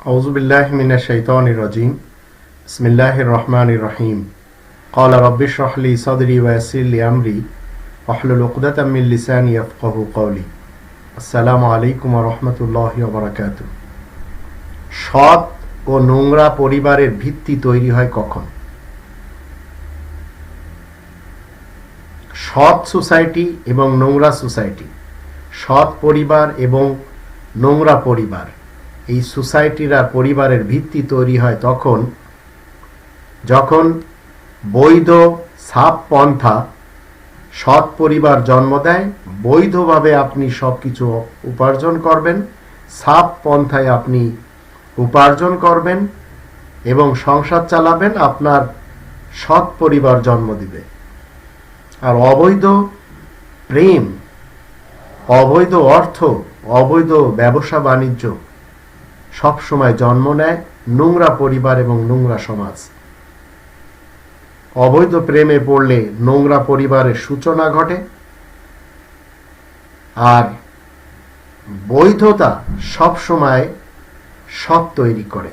أعوذ بالله من الشيطان الرجيم بسم الله الرحمن الرحيم قال رب اشرح لي صدري ويسر لي أمري واحلل عقدة من لساني يفقه قولي السلام عليكم ورحمة الله وبركاته সৎ ও নোংরা পরিবারের ভিত্তি তৈরি হয় কখন সৎ সোসাইটি এবং নোংরা সোসাইটি সৎ পরিবার এবং নোংরা পরিবার এই সোসাইটির আর পরিবারের ভিত্তি তৈরি হয় তখন, যখন বৈধ সাপ পন্থা সৎ পরিবার জন্ম দেয়, বৈধভাবে আপনি সব কিছু উপার্জন করবেন সাপ পন্থায় আপনি উপার্জন করবেন এবং সংসার চালাবেন, আপনার সৎ পরিবার জন্ম দিবে। আর অবৈধ প্রেম, অবৈধ অর্থ, অবৈধ ব্যবসা বাণিজ্য সবসময় জন্ম নেয় নোংরা পরিবার এবং নোংরা সমাজ। অবৈধ প্রেমে পড়লে নোংরা পরিবারের সূচনা ঘটে আর বৈধতা সবসময় সৎ তৈরি করে।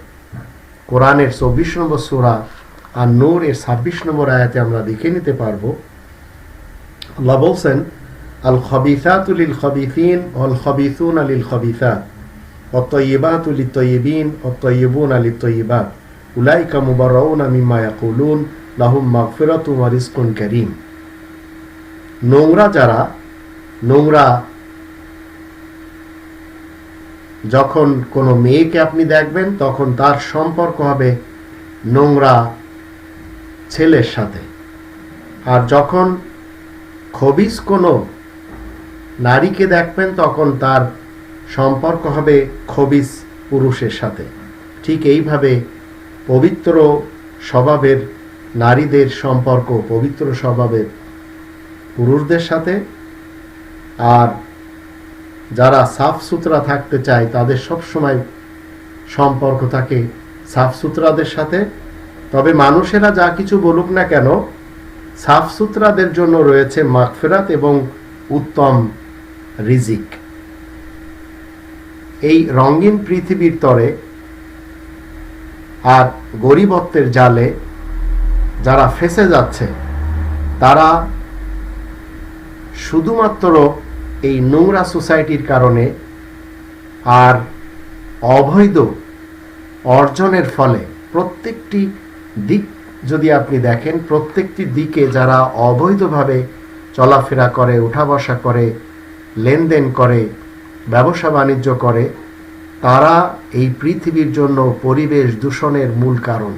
কোরআনের চব্বিশ নম্বর সুরা আর নূর এর ছাব্বিশ নম্বর আয়াতে আমরা দেখে নিতে পারব। আল্লাহ বলছেন, আল খবিসাত লিল খবিসিন অল খবিসুন আলিল খবিসাত। অতইবুন আলি তৈবাত উলাইকা মুবারউনা মিম্মা ইয়াকুলুন লাহুম মাগফিরাতু ওয়া রিজকুন কারীম নোংরা যারা, নোংরা যখন কোনো মেয়েকে আপনি দেখবেন, তখন তার সম্পর্ক হবে নোংরা ছেলের সাথে। আর যখন খবিস কোনো নারীকে দেখবেন, তখন তার সম্পর্ক হবে খবিস পুরুষের সাথে। ঠিক এইভাবে পবিত্র স্বভাবের নারীদের সম্পর্ক পবিত্র স্বভাবের পুরুষদের সাথে। আর যারা সাফ সুতরা থাকতে চায়, তাদের সব সময় সম্পর্ক থাকে সাফ সুতরাদের সাথে। তবে মানুষেরা যা কিছু বলুক না কেন সাফ সুতরাদের জন্য রয়েছে মাগফেরাত এবং উত্তম রিজিক। এই রঙিন পৃথিবীর তরে আর গরিবত্বের জালে যারা ফেসে যাচ্ছে, তারা শুধুমাত্র এই নোংরা সোসাইটির কারণে আর অবৈধ অর্জনের ফলে প্রত্যেকটি দিক যদি আপনি দেখেন, প্রত্যেকটি দিকে যারা অবৈধভাবে চলাফেরা করে, উঠা বসা করে, লেনদেন করে ব্যবসা বাণিজ্য করে, তারা এই পৃথিবীর জন্য পরিবেশ দূষণের মূল কারণ।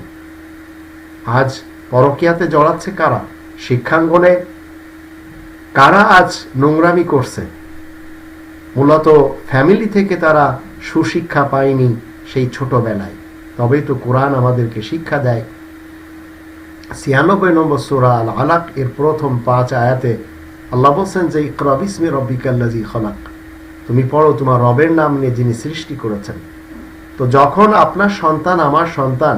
আজ পরকিয়াতে জড়াচ্ছে কারা? শিক্ষাঙ্গনে? কারা আজ নোংরামি করছে? মূলত ফ্যামিলি থেকে তারা সুশিক্ষা পায়নি সেই ছোটবেলায়। তবেই তো কোরআন আমাদেরকে শিক্ষা দেয়। ছিয়ানব্বই নম্বর সুরা আল আলাক এর প্রথম পাঁচ আয়াতে আল্লাহ বলছেন যে ইকরাবিসমি রব্বিকাল্লাজি খলাক। তুমি পড়ো তোমার রবের নাম নিয়ে যিনি সৃষ্টি করেছেন। তো যখন আপনার সন্তান আমার সন্তান,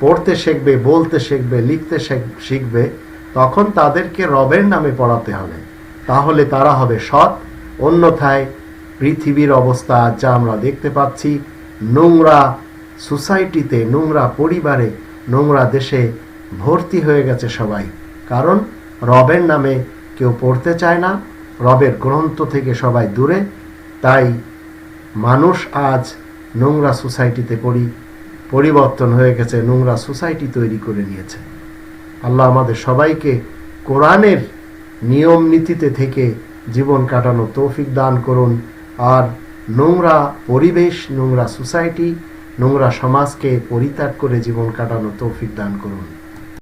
পড়তে শিখবে, বলতে শিখবে, লিখতে শিখবে, তখন তাদেরকে রবের নামে পড়াতে হবে। তাহলে তারা হবে সৎ। অন্যথায় পৃথিবীর অবস্থা যা আমরা দেখতে পাচ্ছি, নোংরা সোসাইটিতে, নোংরা পরিবারে, নোংরা দেশে ভর্তি হয়ে গেছে সবাই। কারণ রবের নামে কেউ পড়তে চায় না রবের গ্রন্থ থেকে সবাই দূরে। তাই মানুষ আজ নোংরা সোসাইটিতে পরি, পরিবর্তন হয়ে গেছে, নোংরা সোসাইটি তৈরি করে নিয়েছে। আল্লাহ আমাদের সবাইকে কোরআনের নিয়ম নীতিতে থেকে জীবন কাটানো তৌফিক দান করুন। আর নোংরা পরিবেশ, নোংরা সোসাইটি, নোংরা সমাজকে পরিত্যাগ করে জীবন কাটানো তৌফিক দান করুন।